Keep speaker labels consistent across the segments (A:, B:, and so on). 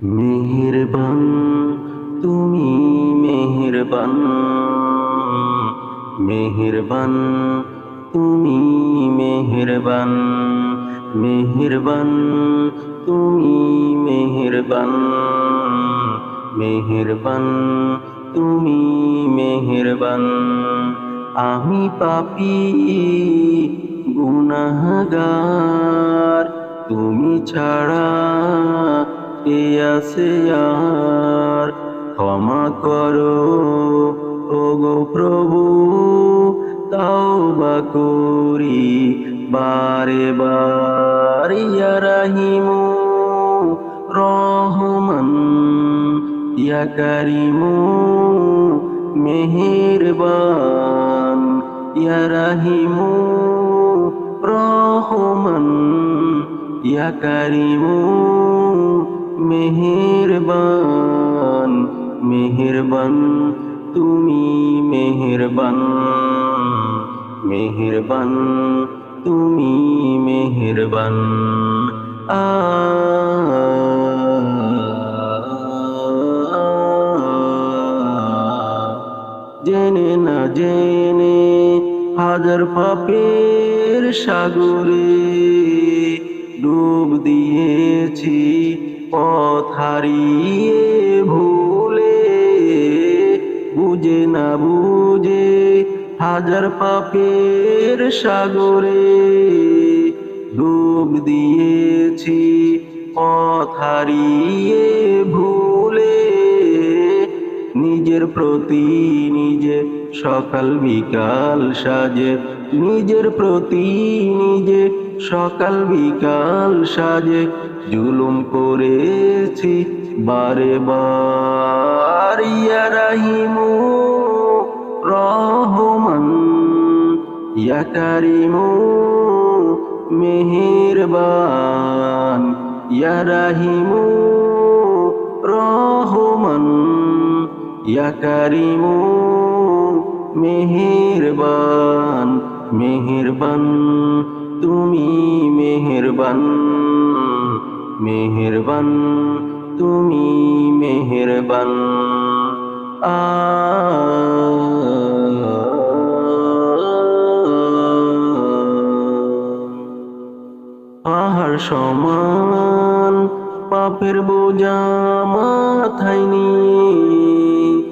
A: মেহেরবান, তুমি মেহেরবান। মেহেরবান, তুমি মেহেরবান। মেহেরবান, তুমি মেহেরবান। মেহেরবান, তুমি মেহেরবান। আমি পাপি, গুনাহগার, তুমি ছাড়া আছে আর। ক্ষমা করো, ওগো প্রভু তাও বা করি বারে বার। ইয়া রাহিমু, রহমান, ইয়া কারিমু, মেহেরবান। ইয়া রাহিমু, রহমান, ইয়া মেহেরবান মেহেরবান, তুমি মেহেরবান মেহেরবান, তুমি মেহেরবান। আ জেনে না জেনে হাজার পাপের সাগরে ডুব দিয়েছি পথ হারিয়ে ভুলে বুঝে না বুঝে হাজার পাপের সাগরে ডুব দিয়েছি, পথ হারিয়ে ভুলে নিজের প্রতি নিজে সকাল বিকাল সাজে। নিজের প্রতি নিজে সকাল বিকাল সাজে। জুলুম করেছি বারে বার। ইয়া রাহিমু রহমান, ইয়া কারিমু মেহেরবান। ইয়া রাহিমু রহমান, ইয়া কারিমু মেহেরবান মেহেরবান তুমি মেহেরবান মেহেরবান তুমি মেহেরবান। আ পাহাড় সমান পাপের বোঝা মাথায় নিয়ে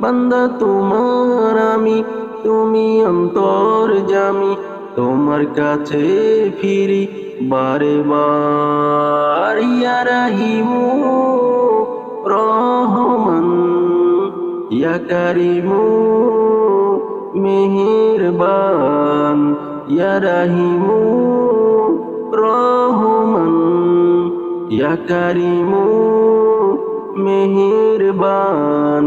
A: বান্দা তোমার আমি, তুমি অন্তর জামি, তোমার কাছে ফিরি বারে বার। ইয়া রাহিমু রহমান, ইয়া কারিমু মেহেরবান। ইয়া রাহিমু রহমান, ইয়া কারিমু মেহেরবান।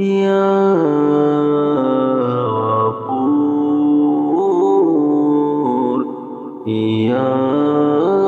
A: ইয়া গাফুর ইয়া